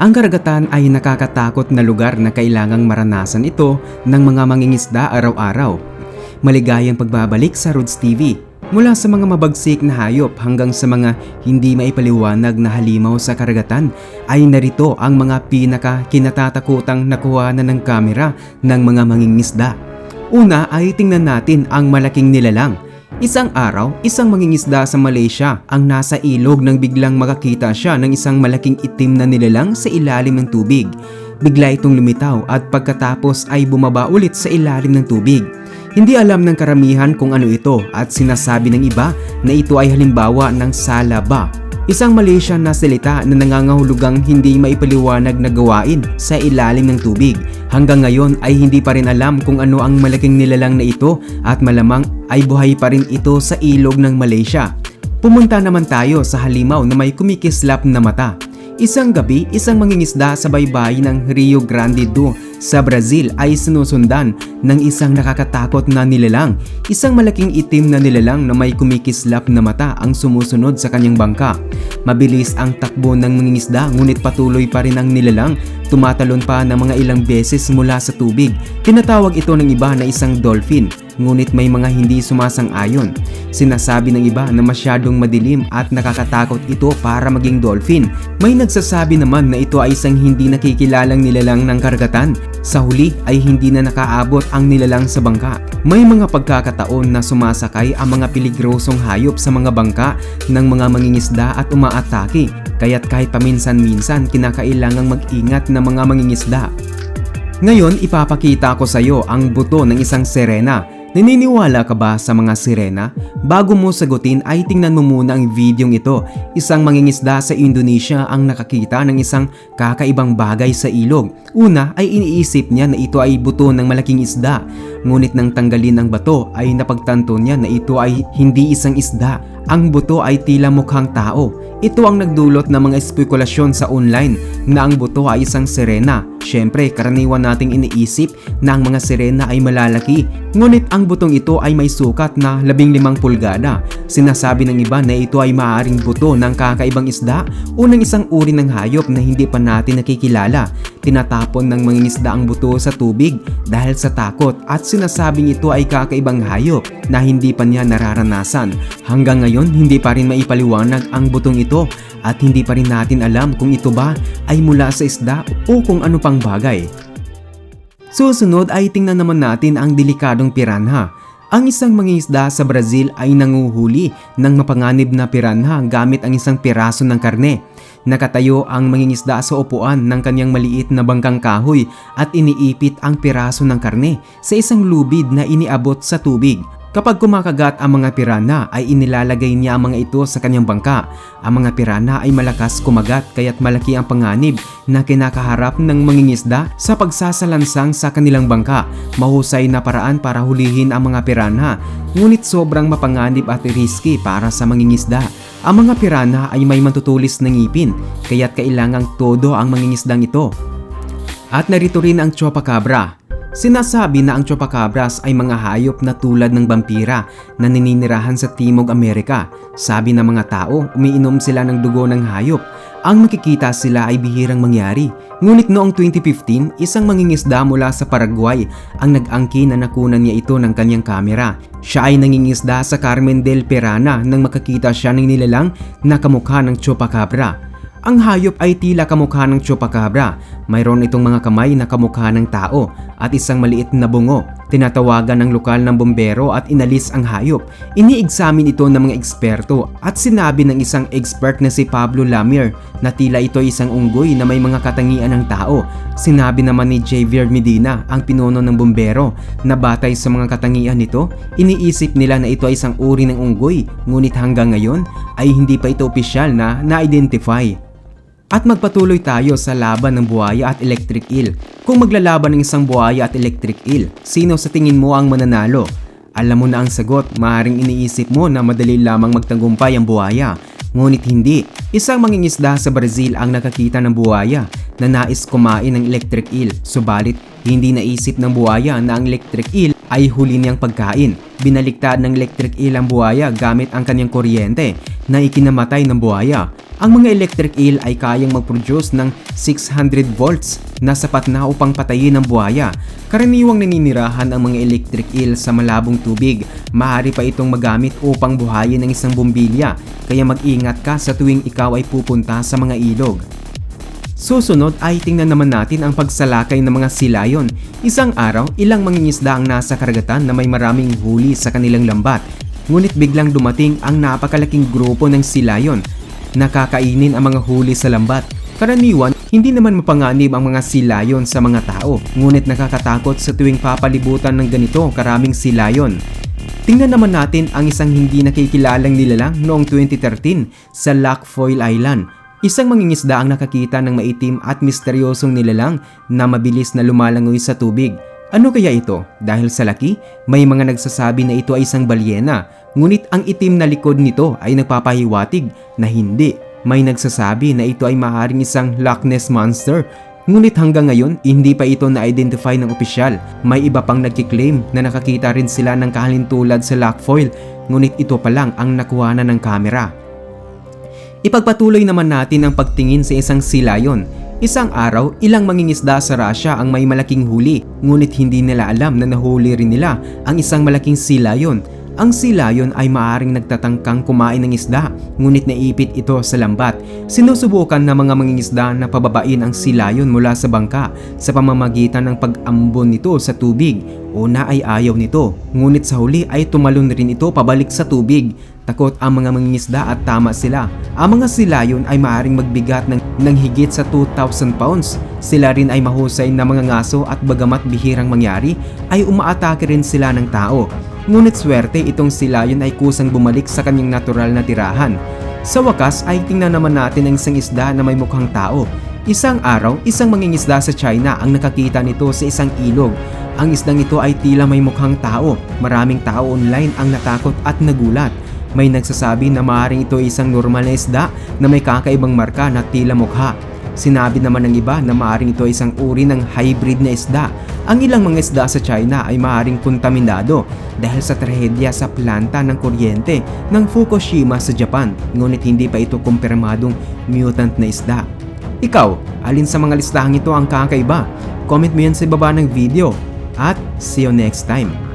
Ang karagatan ay nakakatakot na lugar na kailangang maranasan ito ng mga mangingisda araw-araw. Maligayang pagbabalik sa Roots TV. Mula sa mga mabagsik na hayop hanggang sa mga hindi maipaliwanag na halimaw sa karagatan ay narito ang mga pinaka kinatatakutang nakuha na ng kamera ng mga mangingisda. Una ay tingnan natin ang malaking nilalang. Isang araw, isang mangingisda sa Malaysia ang nasa ilog nang biglang makakita siya ng isang malaking itim na nilalang sa ilalim ng tubig. Bigla itong lumitaw at pagkatapos ay bumaba ulit sa ilalim ng tubig. Hindi alam ng karamihan kung ano ito at sinasabi ng iba na ito ay halimbawa ng salaba. Isang Malaysian na salita na nangangahulugang hindi maipaliwanag na gawain sa ilalim ng tubig. Hanggang ngayon ay hindi pa rin alam kung ano ang malaking nilalang na ito at malamang ay buhay pa rin ito sa ilog ng Malaysia. Pumunta naman tayo sa halimaw na may kumikislap na mata. Isang gabi, isang mangingisda sa baybay ng Rio Grande do sa Brazil ay sinusundan ng isang nakakatakot na nilalang. Isang malaking itim na nilalang na may kumikislap na mata ang sumusunod sa kanyang bangka. Mabilis ang takbo ng mangingisda ngunit patuloy pa rin ang nilalang. Tumatalon pa ng mga ilang beses mula sa tubig. Tinatawag ito ng iba na isang dolphin ngunit may mga hindi sumasang-ayon. Sinasabi ng iba na masyadong madilim at nakakatakot ito para maging dolphin. May nagsasabi naman na ito ay isang hindi nakikilalang nilalang ng karagatan. Sa huli ay hindi na nakaabot ang nilalang sa bangka. May mga pagkakataon na sumasakay ang mga peligrosong hayop sa mga bangka ng mga mangingisda at umaatake. Kaya't kahit paminsan-minsan kinakailangang mag-ingat ng mga mangingisda. Ngayon ipapakita ko sa iyo ang buto ng isang sirena. Naniniwala ka ba sa mga sirena? Bago mo sagutin ay tingnan mo muna ang videong ito. Isang mangingisda sa Indonesia ang nakakita ng isang kakaibang bagay sa ilog. Una ay iniisip niya na ito ay buto ng malaking isda. Ngunit nang tanggalin ang bato ay napagtanto niya na ito ay hindi isang isda. Ang buto ay tila mukhang tao. Ito ang nagdulot ng mga espekulasyon sa online na ang buto ay isang sirena. Siyempre, karaniwan nating iniisip na ang mga sirena ay malalaki. Ngunit ang butong ito ay may sukat na 15 pulgada. Sinasabi ng iba na ito ay maaaring buto ng kakaibang isda o ng isang uri ng hayop na hindi pa natin nakikilala. Tinatapon ng mga isda ang buto sa tubig dahil sa takot at sinasabing ito ay kakaibang hayop na hindi pa niya nararanasan. Hanggang ngayon, hindi pa rin maipaliwanag ang butong ito at hindi pa rin natin alam kung ito ba ay mula sa isda o kung ano pang bagay. Susunod ay tingnan naman natin ang delikadong piranha. Ang isang mangingisda sa Brazil ay nanguhuli ng mapanganib na piranha gamit ang isang piraso ng karne. Nakatayo ang mangingisda sa upuan ng kanyang maliit na bangkang kahoy at iniipit ang piraso ng karne sa isang lubid na iniabot sa tubig. Kapag kumakagat ang mga pirana ay inilalagay niya ang mga ito sa kanyang bangka. Ang mga pirana ay malakas kumagat kaya't malaki ang panganib na kinakaharap ng mangingisda sa pagsasalansang sa kanilang bangka. Mahusay na paraan para hulihin ang mga pirana, ngunit sobrang mapanganib at risky para sa mangingisda. Ang mga pirana ay may matutulis na ngipin, kaya't kailangang todo ang mangingisdang ito. At narito rin ang chupacabra, Sinasabi na ang chupacabras ay mga hayop na tulad ng vampira na naninirahan sa Timog Amerika. Sabi ng mga tao, umiinom sila ng dugo ng hayop. Ang makikita sila ay bihirang mangyari. Ngunit noong 2015, isang mangingisda mula sa Paraguay ang nag-angkin na nakunan niya ito ng kanyang kamera. Siya ay nangingisda sa Carmen del Perana nang makakita siya ng nilalang na kamukha ng chupacabra. Ang hayop ay tila kamukha ng chupacabra. Mayroon itong mga kamay na kamukha ng tao at isang maliit na bungo. Tinatawagan ng lokal ng bombero at inalis ang hayop. Iniexamine ito ng mga eksperto at sinabi ng isang expert na si Pablo Lamier na tila ito isang unggoy na may mga katangian ng tao. Sinabi naman ni Javier Medina, ang pinuno ng bombero, na batay sa mga katangian nito, iniisip nila na ito ay isang uri ng unggoy ngunit hanggang ngayon ay hindi pa ito opisyal na na-identify. At magpatuloy tayo sa laban ng buhaya at electric eel. Kung maglalaban ng isang buhaya at electric eel, sino sa tingin mo ang mananalo? Alam mo na ang sagot, maaaring iniisip mo na madali lamang magtagumpay ang buhaya. Ngunit hindi, isang mangingisda sa Brazil ang nakakita ng buhaya na nais kumain ng electric eel. Subalit, hindi naisip ng buhaya na ang electric eel ay huli niyang pagkain. Binaliktad ng electric eel ang buhaya gamit ang kanyang kuryente na ikinamatay ng buhaya. Ang mga electric eel ay kayang mag-produce ng 600 volts na sapat na upang patayin ang buhaya. Karaniwang naninirahan ang mga electric eel sa malabong tubig. Maaari pa itong magamit upang buhayin ng isang bombilya, kaya mag-ingat ka sa tuwing ikaw ay pupunta sa mga ilog. Susunod ay tingnan naman natin ang pagsalakay ng mga silayon. Isang araw, ilang mangingisda ang nasa karagatan na may maraming huli sa kanilang lambat. Ngunit biglang dumating ang napakalaking grupo ng silayon. Nakakainin ang mga huli sa lambat. Karaniwan, hindi naman mapanganib ang mga silayon sa mga tao. Ngunit nakakatakot sa tuwing papalibutan ng ganito karaming silayon. Tingnan naman natin ang isang hindi nakikilalang nilalang noong 2013 sa Lac Foyle Island. Isang mangingisda ang nakakita ng maitim at misteryosong nilalang na mabilis na lumalangoy sa tubig. Ano kaya ito? Dahil sa laki, may mga nagsasabi na ito ay isang balyena, ngunit ang itim na likod nito ay nagpapahiwatig na hindi. May nagsasabi na ito ay maaaring isang Loch Ness Monster, ngunit hanggang ngayon hindi pa ito na-identify ng opisyal. May iba pang nagkiklaim na nakakita rin sila ng kahalintulad sa Loch Foyle, ngunit ito pa lang ang nakuha na ng kamera. Ipagpatuloy naman natin ang pagtingin sa isang silayon. Isang araw, ilang mangingisda sa Russia ang may malaking huli, ngunit hindi nila alam na nahuli rin nila ang isang malaking silayon. Ang silayon ay maaring nagtatangkang kumain ng isda, ngunit naipit ito sa lambat. Sinusubukan ng mga mangingisda na pababain ang silayon mula sa bangka sa pamamagitan ng pag-ambon nito sa tubig. Una ay ayaw nito, ngunit sa huli ay tumalon rin ito pabalik sa tubig. Takot ang mga mangingisda at tama sila. Ang mga silayon ay maaaring magbigat ng, ng higit sa 2,000 pounds. Sila rin ay mahusay na mga ngaso at bagamat bihirang mangyari, ay umaatake rin sila ng tao. Ngunit swerte itong silayon ay kusang bumalik sa kanyang natural na tirahan. Sa wakas ay tingnan naman natin ang isang isda na may mukhang tao. Isang araw, isang mangingisda sa China ang nakakita nito sa isang ilog. Ang isdang ito ay tila may mukhang tao. Maraming tao online ang natakot at nagulat. May nagsasabi na maaaring ito ay isang normal na isda na may kakaibang marka na tila mukha. Sinabi naman ng iba na maaaring ito ay isang uri ng hybrid na isda. Ang ilang mga isda sa China ay maaaring kontaminado dahil sa trahedya sa planta ng kuryente ng Fukushima sa Japan, ngunit hindi pa ito kumpirmadong mutant na isda. Ikaw, alin sa mga listahang ito ang kakaiba? Comment mo yan sa baba ng video at see you next time.